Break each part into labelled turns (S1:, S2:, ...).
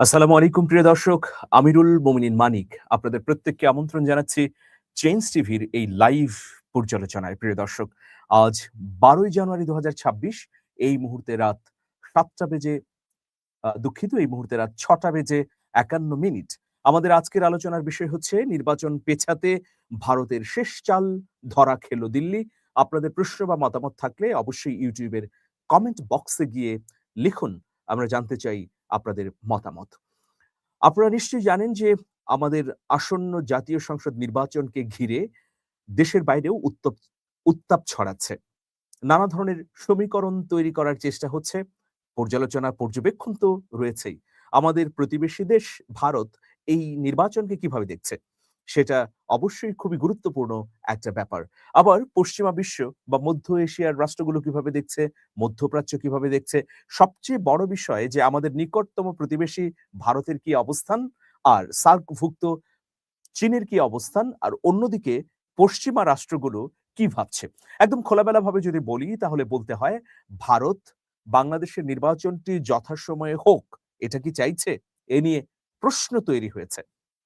S1: আসসালামু আলাইকুম, প্রিয় দর্শক। আমিরুল মোমিনিন মানিক, আপনাদের প্রত্যেককে আমন্ত্রণ জানাচ্ছি চেঞ্জ টিভির এই লাইভ পর্যালোচনায়। প্রিয় দর্শক, আজ বারোই জানুয়ারি দু হাজার ছাব্বিশ, এই মুহূর্তে রাত সাতটা বেজে দুঃখিত, এই মুহূর্তে রাত ছটা বেজে একান্ন মিনিট। আমাদের আজকের আলোচনার বিষয় হচ্ছে নির্বাচন পেছাতে ভারতের শেষ চাল ধরা খেলো দিল্লি। আপনাদের প্রশ্ন বা মতামত থাকলে অবশ্যই ইউটিউবের কমেন্ট বক্সে গিয়ে লিখুন। আমরা জানতে চাই আপনাদের মতামত। আপনারা নিশ্চয়ই জানেন যে আমাদের আসন্ন জাতীয় সংসদ নির্বাচনকে ঘিরে দেশের বাইরেও উত্তপ, উত্তাপ ছড়াচ্ছে। নানা ধরনের সমীকরণ তৈরি করার চেষ্টা হচ্ছে, পর্যালোচনা, পর্যবেক্ষণ তো রয়েছেই। আমাদের প্রতিবেশী দেশ ভারত এই নির্বাচনকে কীভাবে দেখছে? সেটা অবশ্যই খুবই গুরুত্বপূর্ণ একটা ব্যাপার। আবার পশ্চিমা বিশ্ব বা মধ্য এশিয়ার রাষ্ট্রগুলো কীভাবে দেখছে, মধ্যপ্রাচ্য কীভাবে দেখছে, সবচেয়ে বড় বিষয় যে আমাদের নিকটতম প্রতিবেশী ভারতের কি অবস্থান আর সার্কভুক্ত চীনের কি অবস্থান আর অন্যদিকে পশ্চিমা রাষ্ট্রগুলো কি ভাবছে? একদম খোলামেলা ভাবে যদি বলি তাহলে বলতে হয় ভারত বাংলাদেশের নির্বাচনটি যথাসময়ে হোক, এটা কি চাইছে? এ নিয়ে প্রশ্ন তৈরি হয়েছে।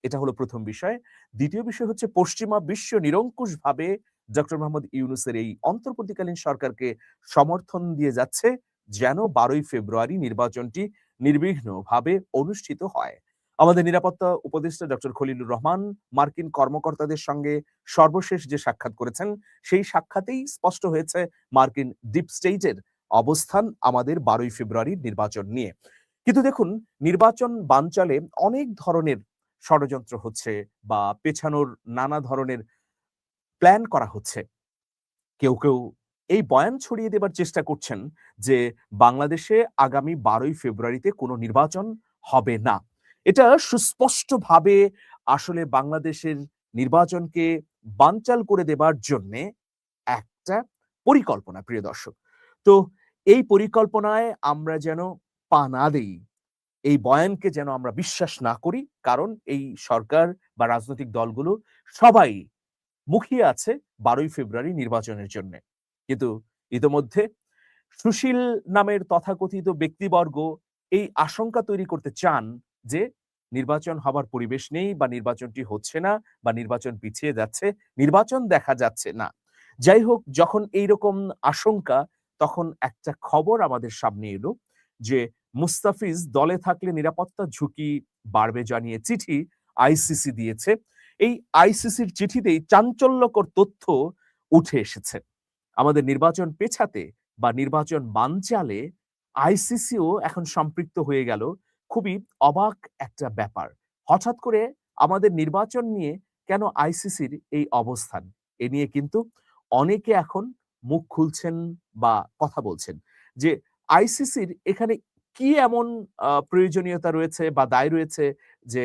S1: এটা হলো প্রথম বিষয়। দ্বিতীয় বিষয় হচ্ছে পশ্চিমা বিশ্ব নিরঙ্কুশ ভাবে ডক্টর মোহাম্মদ ইউনুসের এই অন্তর্বর্তীকালীন সরকারকে সমর্থন দিয়ে যাচ্ছে যেন বারোই ফেব্রুয়ারি নির্বাচনটি নির্বিঘ্নভাবে অনুষ্ঠিত হয়। আমাদের নিরাপত্তা উপদেষ্টা ডক্টর খলিলুর রহমান মার্কিন কর্মকর্তাদের সঙ্গে সর্বশেষ যে সাক্ষাৎ করেছেন, সেই সাক্ষাতেই স্পষ্ট হয়েছে মার্কিন ডিপ স্টেজের অবস্থান আমাদের বারোই ফেব্রুয়ারির নির্বাচন নিয়ে। কিন্তু দেখুন, নির্বাচন বানচালে অনেক ধরনের ষড়যন্ত্র হচ্ছে বা পেছানোর নানা ধরনের প্ল্যান করা হচ্ছে। কেউ কেউ এই বয়ান ছড়িয়ে দেবার চেষ্টা করছেন যে বাংলাদেশে আগামী বারোই ফেব্রুয়ারিতে কোনো নির্বাচন হবে না। এটা সুস্পষ্টভাবে আসলে বাংলাদেশের নির্বাচনকে বানচাল করে দেবার জন্য একটা পরিকল্পনা, প্রিয় দর্শক। তো এই পরিকল্পনায় আমরা যেন পা না দেই এই বয়ানকে যেন আমরা বিশ্বাস না করি, কারণ এই সরকার বা রাজনৈতিক দলগুলো সবাই মুখিয়ে আছে বারোই ফেব্রুয়ারি নির্বাচনের জন্য। কিন্তু ইতোমধ্যে সুশীল নামের তথাকথিত ব্যক্তিবর্গ এই আশঙ্কা তৈরি করতে চান যে নির্বাচন হবার পরিবেশ নেই বা নির্বাচনটি হচ্ছে না বা নির্বাচন পিছিয়ে যাচ্ছে, নির্বাচন দেখা যাচ্ছে না। যাই হোক, যখন এইরকম আশঙ্কা, তখন একটা খবর আমাদের সামনে এলো যে মুস্তাফিজ দলে থাকলে নিরাপত্তা ঝুঁকি বাড়বে জানিয়ে চিঠি আইসিসি দিয়েছে। এই আইসিসির চিঠিতেই চাঞ্চল্যকর তথ্য উঠে এসেছে। আমাদের নির্বাচন পেছাতে বা নির্বাচন বানচালে আইসিসিও এখন সম্পৃক্ত হয়ে গেল। খুবই অবাক একটা ব্যাপার। হঠাৎ করে আমাদের নির্বাচন নিয়ে কেন আইসিসির এই অবস্থান? এ নিয়ে কিন্তু অনেকে এখন মুখ খুলছেন বা কথা বলছেন যে আইসিসির এখানে কি এমন প্রয়োজনীয়তা রয়েছে বা দায় রয়েছে যে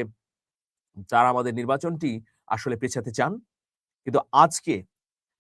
S1: যারা আমাদের নির্বাচনটি আসলে পেছাতে চান? কিন্তু আজকে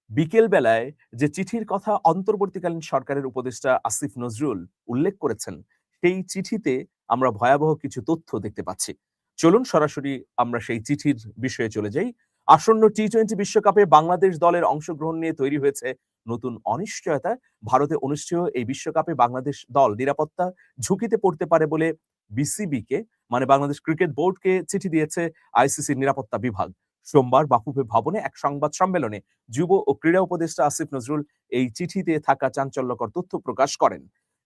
S1: বিকেল বেলায় যে চিঠির কথা অন্তর্বর্তীকালীন সরকারের উপদেষ্টা আসিফ নজরুল উল্লেখ করেছেন, সেই চিঠিতে আমরা ভয়াবহ কিছু তথ্য দেখতে পাচ্ছি। চলুন সরাসরি আমরা সেই চিঠির বিষয়ে চলে যাই। আসন্ন টি টোয়েন্টি বিশ্বকাপে বাংলাদেশ দলের অংশগ্রহণ নিয়ে তৈরি হয়েছে নতুন অনিশ্চয়তা, ভারতে অনুষ্ঠেয় এই বিশ্বকাপে বাংলাদেশ দল নিরাপত্তা ঝুঁকিতে পড়তে পারে বলে বিসিবি কে মানে বাংলাদেশ ক্রিকেট বোর্ডকে চিঠি দিয়েছে আইসিসির নিরাপত্তা বিভাগ। সোমবার বাফুফে ভবনে এক সংবাদ সম্মেলনে যুব ও ক্রীড়া উপদেষ্টা আসিফ নজরুল এই চিঠিতে থাকা চাঞ্চল্যকর তথ্য প্রকাশ করেন।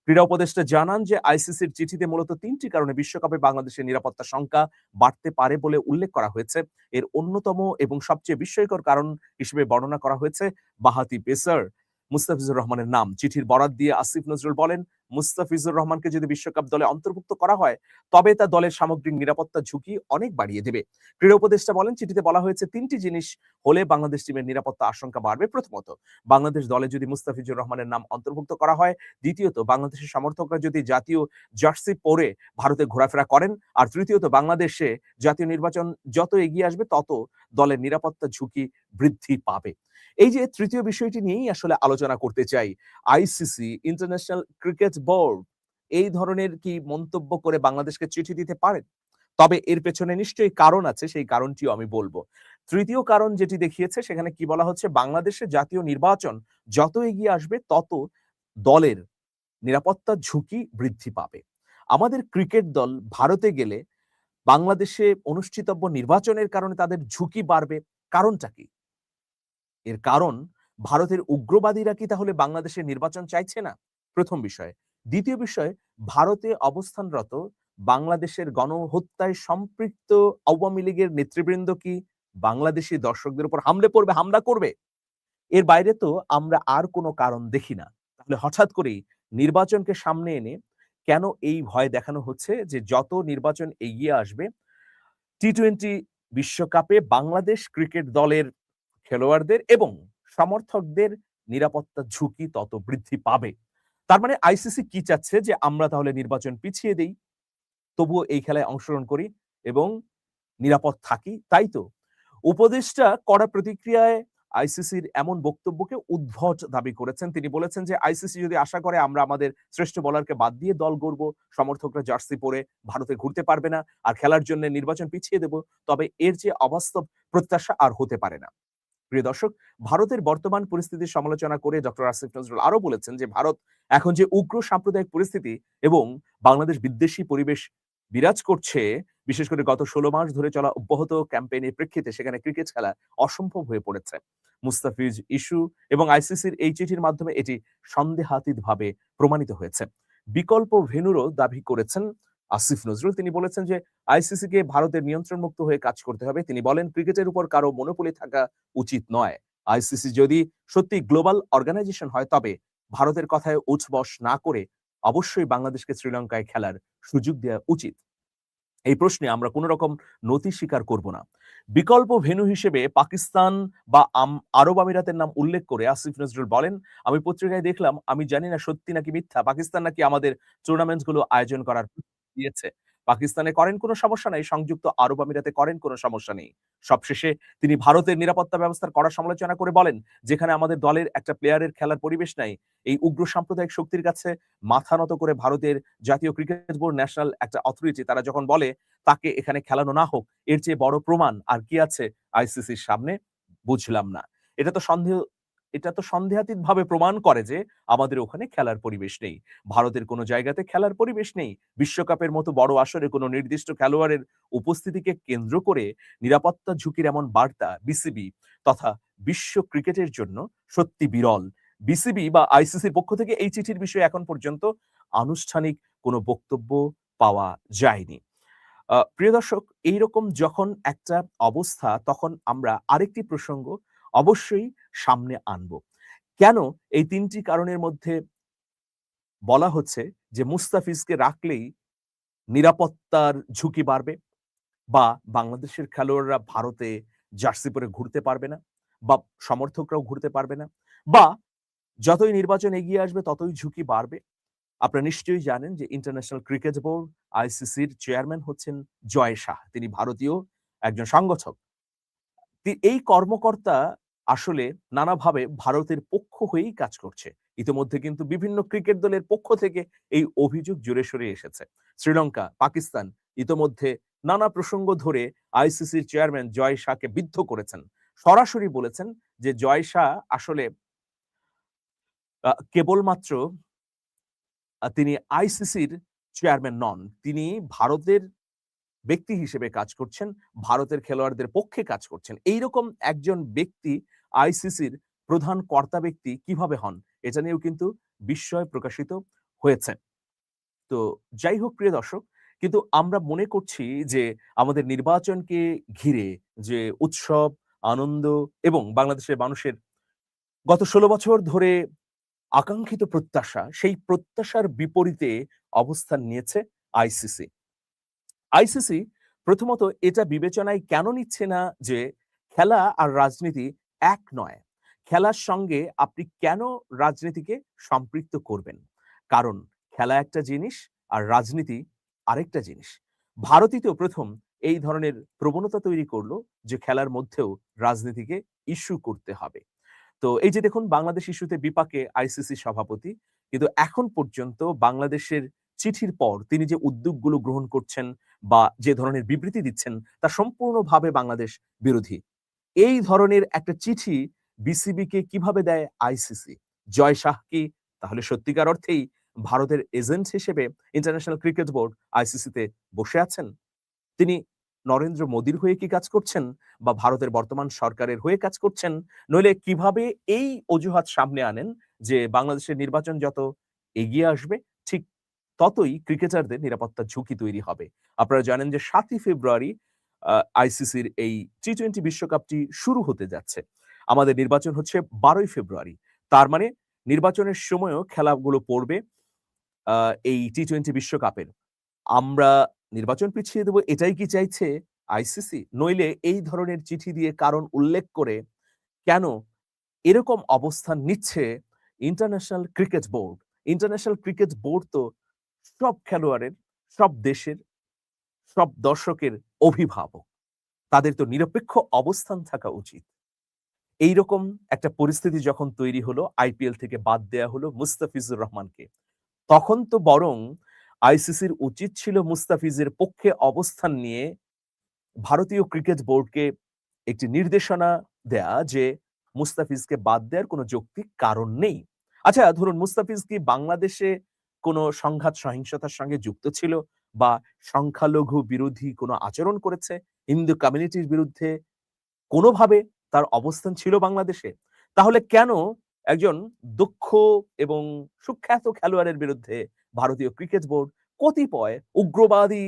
S1: ক্রীড়া উপদেষ্টা জানান যে আইসিসির চিঠিতে মূলত তিনটি কারণে বিশ্বকাপে বাংলাদেশের নিরাপত্তা সংখ্যা বাড়তে পারে বলে উল্লেখ করা হয়েছে। এর অন্যতম এবং সবচেয়ে বিস্ময়কর কারণ হিসেবে বর্ণনা করা হয়েছে বাহাতি পেসার। মুস্তাফিজুর রহমানের নাম। চিঠির বরাত দিয়ে আসিফ নজরুল বলেন, মুস্তাফিজুর রহমানকে যদি বিশ্বকাপ দলে অন্তর্ভুক্ত করা হয়, তবে তা দলের সামগ্রিক নিরাপত্তা ঝুঁকি অনেক বাড়িয়ে দেবে। ক্রীড়া উপদেষ্টা বলেন, চিঠিতে বলা হয়েছে, তিনটি জিনিস হলে বাংলাদেশ টিমের নিরাপত্তা আশঙ্কা বাড়বে। প্রথমত, বাংলাদেশ দলে যদি মুস্তাফিজুর রহমানের নাম অন্তর্ভুক্ত করা হয়, দ্বিতীয়ত, বাংলাদেশের সমর্থকরা যদি জাতীয় জার্সি পরে ভারতে ঘোরাফেরা করেন, আর তৃতীয়ত, বাংলাদেশে জাতীয় নির্বাচন যত এগিয়ে আসবে, তত দলের নিরাপত্তা ঝুঁকি বৃদ্ধি পাবে। এই যে তৃতীয় বিষয়টি নিয়েই আসলে আলোচনা করতে চাই আইসিসি ইন্টারন্যাশনাল ক্রিকেট বোর্ড এই ধরনের কি মন্তব্য করে বাংলাদেশকে চিঠি দিতে পারেন তবে এর পেছনে নিশ্চয়ই কারণ আছে, সেই কারণটিও আমি বলব। তৃতীয় কারণ যেটি দেখিয়েছে, সেখানে কি বলা হচ্ছে, বাংলাদেশে জাতীয় নির্বাচন যত এগিয়ে আসবে, তত দলের নিরাপত্তা ঝুঁকি বৃদ্ধি পাবে। আমাদের ক্রিকেট দল ভারতে গেলে বাংলাদেশে অনুষ্ঠিতব্য নির্বাচনের কারণে তাদের ঝুঁকি বাড়বে, কারণটা কি? এর কারণ, ভারতের উগ্রবাদীরা কি তাহলে বাংলাদেশের নির্বাচন চাইছে না? প্রথম বিষয়। দ্বিতীয় বিষয়, ভারতে অবস্থানরত বাংলাদেশের গণহত্যায় সম্পৃক্ত আওয়ামী লীগের নেতৃবৃন্দ কি? বাংলাদেশি দর্শকদের উপর হামলে পড়বে, হামলা করবে? এর বাইরে তো আমরা আর কোনো কারণ দেখি না। তাহলে হঠাৎ করেই নির্বাচনকে সামনে এনে কেন এই ভয় দেখানো হচ্ছে যে যত নির্বাচন এগিয়ে আসবে, টি টোয়েন্টি বিশ্বকাপে বাংলাদেশ ক্রিকেট দলের খেলোয়াড়দের এবং সমর্থকদের নিরাপত্তা ঝুঁকি তত বৃদ্ধি পাবে। তার মানে আইসিসি কি চাচ্ছে যে আমরা তাহলে নির্বাচন পিছিয়ে দেই, তবুও এই খেলায় অংশগ্রহণ করি এবং নিরাপদ থাকি, তাই তো? উপদেষ্টা কড়া প্রতিক্রিয়ায় আইসিসির এমন বক্তব্যকে উদ্ভট দাবি করেছেন। তিনি বলেছেন যে আইসিসি যদি আশা করে আমরা আমাদের শ্রেষ্ঠ বলারকে বাদ দিয়ে দল গড়ব, সমর্থকরা জার্সি পরে ভারতে ঘুরতে পারবে না, আর খেলার জন্য নির্বাচন পিছিয়ে দেব, তবে এর যে অবাস্তব প্রত্যাশা আর হতে পারে না। প্রিয় দর্শক, ভারতের বর্তমান পরিস্থিতির সমালোচনা করে ডক্টর আসিফ নজরুল আরও বলেছেন যে, ভারত এখন যে উগ্র সাম্প্রদায়িক পরিস্থিতি এবং বাংলাদেশ বিদ্বেষী পরিবেশ বিরাজ করছে, বিশেষ করে গত ষোলো মাস ধরে চলা অব্যাহত ক্যাম্পেইনের প্রেক্ষিতে সেখানে ক্রিকেট খেলা অসম্ভব হয়ে পড়েছে। মুস্তাফিজ ইস্যু এবং আইসিসির এই চিঠির মাধ্যমে এটি সন্দেহাতীত প্রমাণিত হয়েছে। বিকল্প ভেনুরও দাবি করেছেন আসিফ নজরুল, তিনি বলেছেন যে আইসিসি কে ভারতের নিয়ন্ত্রণ মুক্ত হয়ে কাজ করতে হবে। তিনি বলেন, ক্রিকেটের উপর কারও মনোপলি থাকা উচিত নয়। আইসিসি যদি সত্যি গ্লোবাল অর্গানাইজেশন হয়, তবে ভারতের কথায় উঠবস না করে অবশ্যই বাংলাদেশকে শ্রীলঙ্কায় খেলার সুযোগ দেওয়া উচিত। এই প্রশ্নে আমরা কোন রকম নথি স্বীকার করব না। বিকল্প ভেন্যু হিসেবে পাকিস্তান বা আরব আমিরাতের নাম উল্লেখ করে আসিফ নজরুল বলেন, আমি পত্রিকায় দেখলাম, আমি জানি না সত্যি নাকি মিথ্যা, পাকিস্তান নাকি আমাদের টুর্নামেন্টগুলো আয়োজন করার দিয়েছে। পাকিস্তানে করেন কোনো সমস্যা নেই, সংযুক্ত আরব আমিরাতে করেন কোনো সমস্যা নেই। সবশেষে তিনি ভারতের নিরাপত্তা ব্যবস্থার কড়া সমালোচনা করে বলেন, যেখানে আমাদের দলের একটা প্লেয়ারের খেলার পরিবেশ নাই, এই উগ্র সাম্প্রদায়িক শক্তির কাছে মাথা নত করে ভারতের জাতীয় ক্রিকেট বোর্ড ন্যাশনাল একটা অথরিটি তারা যখন বলে, তাকে এখানে খেলানো না হোক, এর চেয়ে বড় প্রমাণ আর কি আছে আইসিসির সামনে? বুঝলাম না। এটা তো সন্দেহ এটা তো সন্দেহাতীত ভাবে প্রমাণ করে যে আমাদের ওখানে খেলার পরিবেশ নেই। ভারতের কোনো জায়গাতে খেলার পরিবেশ নেই। বিশ্বকাপের মতো বড় আসরে কোনো নির্দিষ্ট খেলোয়াড়ের উপস্থিতিকে কেন্দ্র করে নিরাপত্তা ঝুঁকির এমন বার্তা বিসিবি তথা বিশ্ব ক্রিকেটের জন্য সত্যি বিরল। বিসিবি বা আইসিসির পক্ষ থেকে এই চিঠির বিষয়ে এখন পর্যন্ত আনুষ্ঠানিক কোনো বক্তব্য পাওয়া যায়নি। প্রিয় দর্শক, এইরকম যখন একটা অবস্থা, তখন আমরা আরেকটি প্রসঙ্গ অবশ্যই সামনে আনব। কেন? এই তিনটি কারণের মধ্যে বলা হচ্ছে যে, মুস্তাফিজকে রাখলেই নিরাপত্তার ঝুঁকি বাড়বে বা বাংলাদেশের খেলোয়াড়রা ভারতে জার্সি পরে ঘুরতে পারবে না বা সমর্থকরাও ঘুরতে পারবে না বা যতই নির্বাচন এগিয়ে আসবে, ততই ঝুঁকি বাড়বে। আপনারা নিশ্চয়ই জানেন যে ইন্টারন্যাশনাল ক্রিকেট বোর্ড আইসিসির চেয়ারম্যান হচ্ছেন জয় শাহ। তিনি ভারতীয় একজন সংগঠক। এই কর্মকর্তা আসলে নানাভাবে ভারতের পক্ষ হয়েই কাজ করছে। ইতিমধ্যে কিন্তু বিভিন্ন ক্রিকেট দলের পক্ষ থেকে এই অভিযোগ জুড়ে সরে এসেছে। শ্রীলঙ্কা, পাকিস্তান ইতোমধ্যে নানা প্রসঙ্গ ধরে আইসিসির চেয়ারম্যান জয় শাহকে বিদ্ধ করেছেন। সরাসরি বলেছেন যে জয় শাহ আসলে কেবলমাত্র তিনি আইসিসির চেয়ারম্যান নন, তিনি ভারতের ব্যক্তি হিসেবে কাজ করছেন, ভারতের খেলোয়াড়দের পক্ষে কাজ করছেন। এইরকম একজন ব্যক্তি আইসিসির প্রধান কর্তা ব্যক্তি কীভাবে হন, এটা নিয়েও কিন্তু বিস্ময় প্রকাশিত হয়েছে। তো যাই হোক, প্রিয় দর্শক, কিন্তু আমরা মনে করছি যে আমাদের নির্বাচনকে ঘিরে যে উৎসব, আনন্দ এবং বাংলাদেশের মানুষের গত ষোলো বছর ধরে আকাঙ্ক্ষিত প্রত্যাশা, সেই প্রত্যাশার বিপরীতে অবস্থান নিয়েছে আইসিসি আইসিসি প্রথমত এটা বিবেচনায় কেন নিচ্ছে না যে খেলা আর রাজনীতি এক নয়? খেলার সঙ্গে আপনি কেন রাজনীতিকে সম্পৃক্ত করবেন? কারণ খেলা একটা জিনিস আর রাজনীতি আরেকটা জিনিস। ভারতই তো প্রথম এই ধরনের প্রবণতা তৈরি করল যে খেলার মধ্যেও রাজনীতিকে ইস্যু করতে হবে। তো এই যে দেখুন, বাংলাদেশ ইস্যুতে বিপাকে আইসিসি সভাপতি, কিন্তু এখন পর্যন্ত বাংলাদেশের চিঠির পর তিনি যে উদ্যোগগুলো গ্রহণ করছেন বা যে ধরনের বিবৃতি দিচ্ছেন, তা সম্পূর্ণভাবে বাংলাদেশ বিরোধী। এই ধরনের একটা চিঠি বিসিবি কে কীভাবে দেয় আইসিসি? জয় শাহ কি? তাহলে সত্যিকার অর্থেই ভারতের এজেন্ট হিসেবে ইন্টারন্যাশনাল ক্রিকেট বোর্ড আইসিসিতে বসে আছেন। তিনি নরেন্দ্র মোদীর হয়ে কি কাজ করছেন বা ভারতের বর্তমান সরকারের হয়ে কাজ করছেন? নইলে কীভাবে এই অজুহাত সামনে আনেন যে বাংলাদেশের নির্বাচন যত এগিয়ে আসবে ততই ক্রিকেটারদের নিরাপত্তা ঝুঁকি তৈরি হবে। আপনারা জানেন যে সাতই ফেব্রুয়ারি আইসিসির এই টি টোয়েন্টি বিশ্বকাপটি শুরু হতে যাচ্ছে। আমাদের নির্বাচন হচ্ছে বারোই ফেব্রুয়ারি। তার মানে নির্বাচনের সময়ও খেলাগুলো পড়বে এই টি টোয়েন্টি বিশ্বকাপের। আমরা নির্বাচন পিছিয়ে দেব এটাই কি চাইছে আইসিসি? নইলে এই ধরনের চিঠি দিয়ে কারণ উল্লেখ করে কেন এরকম অবস্থান নিচ্ছে international cricket board? International cricket board তো সব খেলোয়াড়ের, সব দেশের, সব দর্শকের অভিভাবক। তাদের তো নিরপেক্ষ অবস্থান থাকা উচিত। এই রকম একটা পরিস্থিতি যখন তৈরি হলো, আইপিএল থেকে বাদ দেয়া হলো মুস্তাফিজুর রহমানকে, তখন তো বরং আইসিসির উচিত ছিল মুস্তাফিজের পক্ষে অবস্থান নিয়ে ভারতীয় ক্রিকেট বোর্ডকে একটি নির্দেশনা দেয়া যে মুস্তাফিজকে বাদ দেওয়ার কোনো যৌক্তিক কারণ নেই। আচ্ছা ধরুন মুস্তাফিজ কি বাংলাদেশে কোনো সংঘাত সহিংসতার সঙ্গে যুক্ত ছিল বা সংখ্যালঘু বিরোধী কোনো আচরণ করেছে? হিন্দু কমিউনিটির বিরুদ্ধে কোনোভাবে তার অবস্থান ছিল বাংলাদেশে? তাহলে কেন একজন দক্ষ এবং সুখ্যাত খেলোয়াড়ের বিরুদ্ধে ভারতীয় ক্রিকেট বোর্ড কতিপয় উগ্রবাদী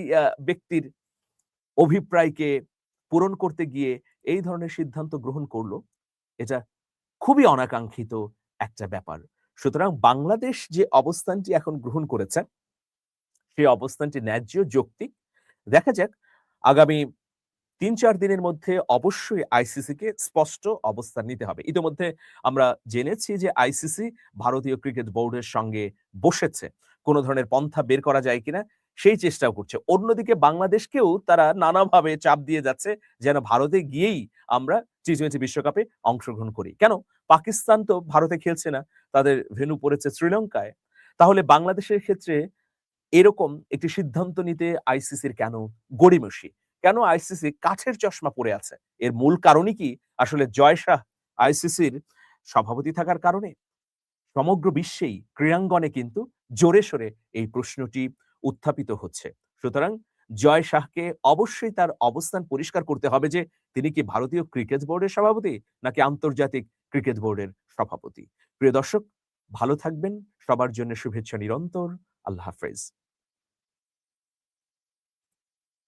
S1: ব্যক্তির অভিপ্রায়কে পূরণ করতে গিয়ে এই ধরনের সিদ্ধান্ত গ্রহণ করল? এটা খুবই অনাকাঙ্ক্ষিত একটা ব্যাপার। সুতরাং বাংলাদেশ যে অবস্থানটি এখন গ্রহণ করেছে সেই অবস্থানটি ন্যায্য, যৌক্তিক। দেখা যাক, আগামী তিন চার দিনের মধ্যে অবশ্যই আইসিসি কে স্পষ্ট অবস্থান নিতে হবে। ইতিমধ্যে আমরা জেনেছি যে আইসিসি ভারতীয় ক্রিকেট বোর্ডের সঙ্গে বসেছে। কোন ধরনের পন্থা বের করা যায় কিনা, সেই চেষ্টাও করছে। অন্যদিকে বাংলাদেশকেও তারা নানাভাবে চাপ দিয়ে যাচ্ছে, যেন ভারতে গিয়েই আমরা টি টোয়েন্টি বিশ্বকাপে অংশগ্রহণ করি। কেন? পাকিস্তান তো ভারতে খেলছে না, তাদের ভেনু পড়েছে শ্রীলঙ্কায়। তাহলে বাংলাদেশের ক্ষেত্রে এরকম একটি সিদ্ধান্ত নিতে আইসিসির কেন গড়িমসি? কেন আইসিসি কাঠের চশমা পরে আছে? এর মূল কারণই কি আসলে জয় শাহ আইসিসির সভাপতি থাকার কারণে? সমগ্র বিশ্বেই ক্রীড়াঙ্গনে কিন্তু জোরে সোরে এই প্রশ্নটি উত্থাপিত হচ্ছে। সুতরাং জয় শাহকে অবশ্যই তার অবস্থান পরিষ্কার করতে হবে যে, তিনি কি ভারতীয় ক্রিকেট বোর্ডের সভাপতি নাকি আন্তর্জাতিক ক্রিকেট বোর্ডের সভাপতি। প্রিয় দর্শক, ভালো থাকবেন। সবার জন্য শুভেচ্ছা নিরন্তর। আল্লাহ হাফেজ।